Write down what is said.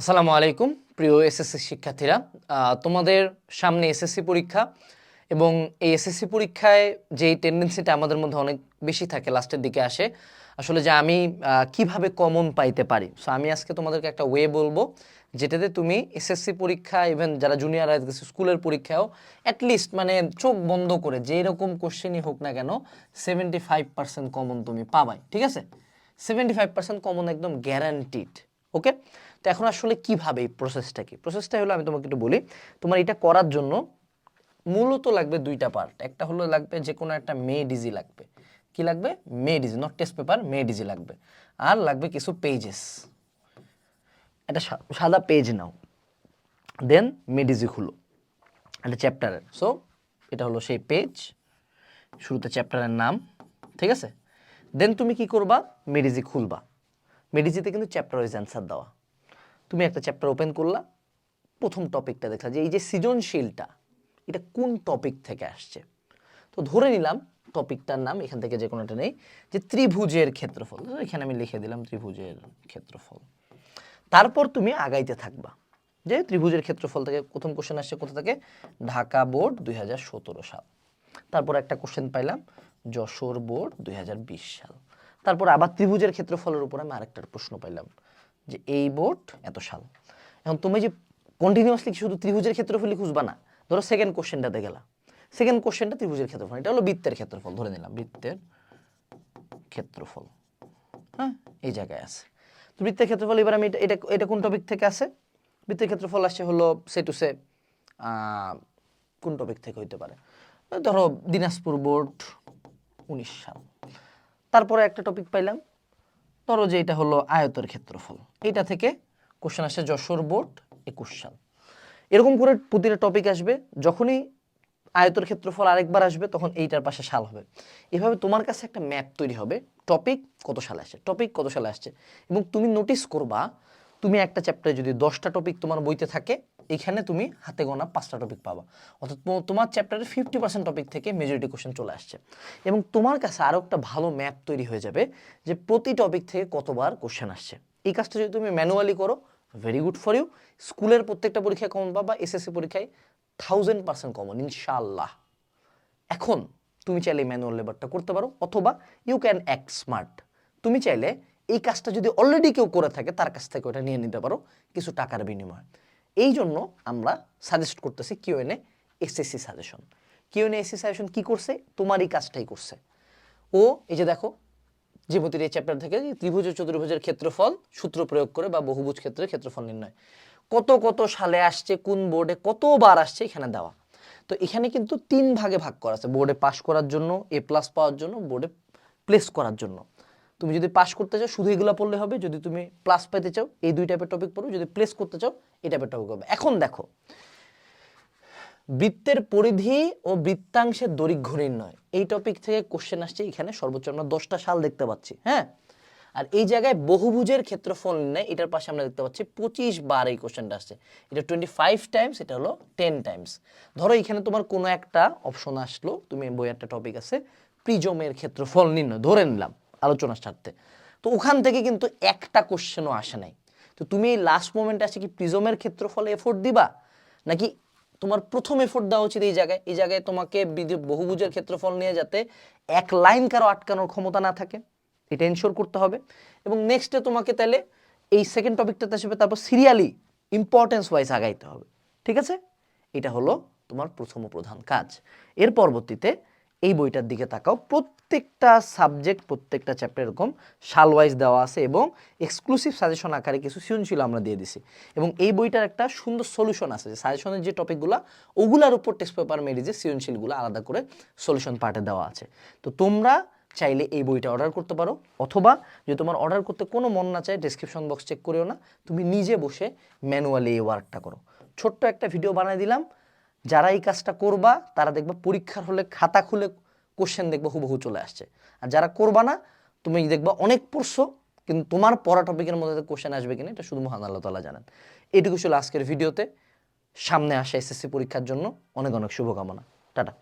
আসসালামু আলাইকুম, প্রিয় এসএসসি শিক্ষার্থীরা। তোমাদের সামনে এসএসসি পরীক্ষা এবং এই এসএসসি পরীক্ষায় যেই টেন্ডেন্সিটা আমাদের মধ্যে অনেক বেশি থাকে লাস্টের দিকে আসে, আসলে যে আমি কীভাবে কমন পাইতে পারি। সো আমি আজকে তোমাদেরকে একটা ওয়ে বলব, যেটাতে তুমি এসএসসি পরীক্ষা ইভেন যারা জুনিয়র স্কুলের পরীক্ষাও অ্যাটলিস্ট মানে চোখ বন্ধ করে, যেই রকম কোশ্চেনই হোক না কেন সেভেন্টি ফাইভ পার্সেন্ট কমন তুমি পাবাই, ঠিক আছে? সেভেন্টি ফাইভ পার্সেন্ট কমন একদম গ্যারান্টিড ওকে? তো এখন আসলে কীভাবে এই প্রসেসটা কি? প্রসেসটা হলো আমি তোমাকে একটু বলি, তোমার এটা করার জন্য মূলত লাগবে দুইটা পার্ট একটা হলো লাগবে যে কোনো একটা মে ডিজি লাগবে। কি লাগবে? মে ডিজি নট টেস্ট পেপার মে ডিজি লাগবে। আর লাগবে কিছু পেজেস একটা সাদা পেজ নাও। দেন মেডিজি খুলো। একটা চ্যাপ্টারের সো এটা হলো সেই পেজ শুরুতে চ্যাপ্টারের নাম, ঠিক আছে? দেন তুমি কি করবা? মেডিজি খুলবা। মেডিজিতে কিন্তু চ্যাপ্টার ওয়াইজ অ্যান্সার দেওয়া। তুমি একটা চ্যাপ্টার ওপেন করলা, প্রথম টপিকটা দেখলা যে এই যে সৃজনশীলটা, এটা কোন টপিক থেকে আসছে? তো ধরে নিলাম টপিকটার নাম, এখান থেকে যে কোনোটা নেই, যে ত্রিভুজের ক্ষেত্রফল। এখানে আমি লিখে দিলাম ত্রিভুজের ক্ষেত্রফল। তারপর তুমি আগাইতে থাকবা, যে ত্রিভুজের ক্ষেত্রফল থেকে প্রথম কোশ্চেন আসছে কোথা থেকে? ঢাকা বোর্ড দুই হাজার সতেরো সাল। তারপর একটা কোশ্চেন পাইলাম, যশোর বোর্ড দুই হাজার বিশ সাল। তারপর আবার ত্রিভুজের ক্ষেত্রফলের উপর আমি আরেকটা প্রশ্ন পাইলাম যে এই বোর্ড এত সাল। এখন তুমি যে কন্টিনিউয়াসলি শুধু ত্রিভুজের ক্ষেত্রফলই খুঁজবা না, ধরো সেকেন্ড কোশ্চেনটাতে গেলা। সেকেন্ড কোশ্চেনটা ত্রিভুজের ক্ষেত্রফল, এটা হলো বৃত্তের ক্ষেত্রফল, ধরে নিলাম বৃত্তের ক্ষেত্রফল। হ্যাঁ এই জায়গায় আছে। তো বৃত্তের ক্ষেত্রফল, এবার আমি এটা এটা এটা কোন টপিক থেকে আসে? বৃত্তের ক্ষেত্রফল আসছে হলো সে টু সে কোন টপিক থেকে হইতে পারে? ধরো দিনাজপুর বোর্ড উনিশ সাল। তারপরে একটা টপিক পাইলাম। ধরো যে এটা হলো আয়তের ক্ষেত্রফল। এইটা থেকে কোশ্চেন আসছে যশোর বোর্ড একুশ সাল। এরকম করে প্রতিটা টপিক আসবে। যখনই আয়তের ক্ষেত্রফল আরেকবার আসবে, তখন এইটার পাশে সাল হবে। এভাবে তোমার কাছে একটা ম্যাপ তৈরি হবে। টপিক কত সালে আসছে? টপিক কত সালে আসছে? এবং তুমি নোটিস করবা, তুমি একটা চ্যাপ্টারে যদি দশটা টপিক তোমার বইতে থাকে এখানে তুমি হাতে গোনা পাঁচটা টপিক পাবা। অর্থাৎ তোমার চ্যাপ্টারের ফিফটি পার্সেন্ট টপিক থেকে মেজরিটি কোশ্চেন চলে আসছে। এবং তোমার কাছে আরও একটা ভালো ম্যাপ তৈরি হয়ে যাবে যে প্রতি টপিক থেকে কতবার কোশ্চেন আসছে। এই কাজটা যদি তুমি ম্যানুয়ালি করো ভেরি গুড ফর ইউ স্কুলের প্রত্যেকটা পরীক্ষায় কমন পাবা এসএসসি পরীক্ষায় থাউজেন্ড পার্সেন্ট কমন ইনশাল্লাহ এখন তুমি চাইলে ম্যানুয়াল লেবারটা করতে পারো, অথবা ইউ ক্যান অ্যাক্ট স্মার্ট তুমি চাইলে এই কাজটা যদি অলরেডি কেউ করে থাকে, তার কাছ থেকে ওটা নিয়ে নিতে পারো, কিছু টাকার বিনিময়ে। এই জন্য আমরা সাজেস্ট করতেছি Q N SSC suggestion Q N SSC suggestion কী করছে? তোমার এই কাজটাই করছে। ও, এই যে দেখো জীবতীর এই চ্যাপ্টার থেকে ত্রিভুজ ও চতুর্ভুজের ক্ষেত্রফল, সূত্র প্রয়োগ করে বা বহুভুজ ক্ষেত্রে ক্ষেত্রফল নির্ণয়। কত কত সালে আসছে, কোন বোর্ডে কতবার আসছে এখানে দেওয়া। তো এখানে কিন্তু তিন ভাগে ভাগ করা আছে। বোর্ডে পাশ করার জন্য এ প্লাস পাওয়ার জন্য বোর্ডে প্লেস করার জন্য। তুমি যদি পাশ করতে চাও, শুধু এগুলো পড়লে হবে। যদি তুমি প্লাস পেতে চাও, এই দুই টাইপের টপিক পড়ো। যদি প্লেস করতে চাও, এই টাইপের টপিক হবে। এখন দেখো, বৃত্তের পরিধি ও বৃত্তাংশের দৈর্ঘ্য নির্ণয়। এই টপিক থেকে কোশ্চেন আসছে এখানে। সর্বোচ্চ আমরা দশটা সাল দেখতে পাচ্ছি হ্যাঁ? আর এই জায়গায় বহুভুজের ক্ষেত্রফল নির্ণয়, এটার পাশে আমরা দেখতে পাচ্ছি পঁচিশ বার এই কোশ্চেনটা আসছে। এটা টোয়েন্টি ফাইভ টাইমস এটা হলো টেন টাইমস ধরো এখানে তোমার কোনো একটা অপশন আসলো, তুমি বই একটা টপিক আছে প্রিজমের ক্ষেত্রফল নির্ণয়, ধরে নিলাম। আলোচনার স্বার্থে তো ওখান থেকে কিন্তু একটা কোশ্চেনও আসে নাই। তো তুমি এই লাস্ট মোমেন্টে আসে কি প্রিজমের ক্ষেত্রফলে এফোর্ট দিবা? নাকি তোমার প্রথম এফোর্ট দেওয়া উচিত এই জায়গায়? এই জায়গায় তোমাকে বহুভুজের ক্ষেত্রফল নিয়ে যাতে এক লাইন কারও আটকানোর ক্ষমতা না থাকে। এটা এনশোর করতে হবে। এবং নেক্সটে তোমাকে তাহলে এই সেকেন্ড টপিকটাতে আসবে, তারপর সিরিয়ালি ইম্পর্টেন্স ওয়াইজ আগাইতে হবে। ঠিক আছে? এটা হলো তোমার প্রথম প্রধান কাজ। এর পরবর্তীতে এই বইটার দিকে তাকাও। প্রত্যেকটা সাবজেক্ট প্রত্যেকটা চ্যাপ্টার এরকম সাল ওয়াইজ দেওয়া আছে এবং এক্সক্লুসিভ সাজেশন আকারে কিছু সৃজনশীল আমরা দিয়ে দিছি। এবং এই বইটার একটা সুন্দর সলিউশন আছে যে সাজেশনের যে টপিকগুলো ওগুলার উপর টেস্ট পেপার মেরি যে সৃজনশীলগুলো আলাদা করে সলিউশন পার্টে দেওয়া আছে। তো তোমরা চাইলে এই বইটা অর্ডার করতে পারো অথবা যদি তোমার অর্ডার করতে কোনো মন না চায় ডিসক্রিপশন বক্স চেক করেও না। তুমি নিজে বসে ম্যানুয়ালি এই ওয়ার্কটা করো। ছোট্ট একটা ভিডিও বানিয়ে দিলাম। যারা এই কাজটা করবা, তারা দেখবা পরীক্ষার হলে খাতা খুলে কোশ্চেন দেখবে হুবহু চলে আসছে। আর যারা করবা না, তুমি দেখবা অনেক পড়ছো কিন্তু তোমার পড়া টপিকের মধ্যে কোশ্চেন আসবে কিনা এটা শুধু মহান আল্লাহ তালা জানেন। এটুকু ছিল আজকের ভিডিওতে। সামনে আসা এসএসসি পরীক্ষার জন্য। অনেক অনেক শুভকামনা। টাটা।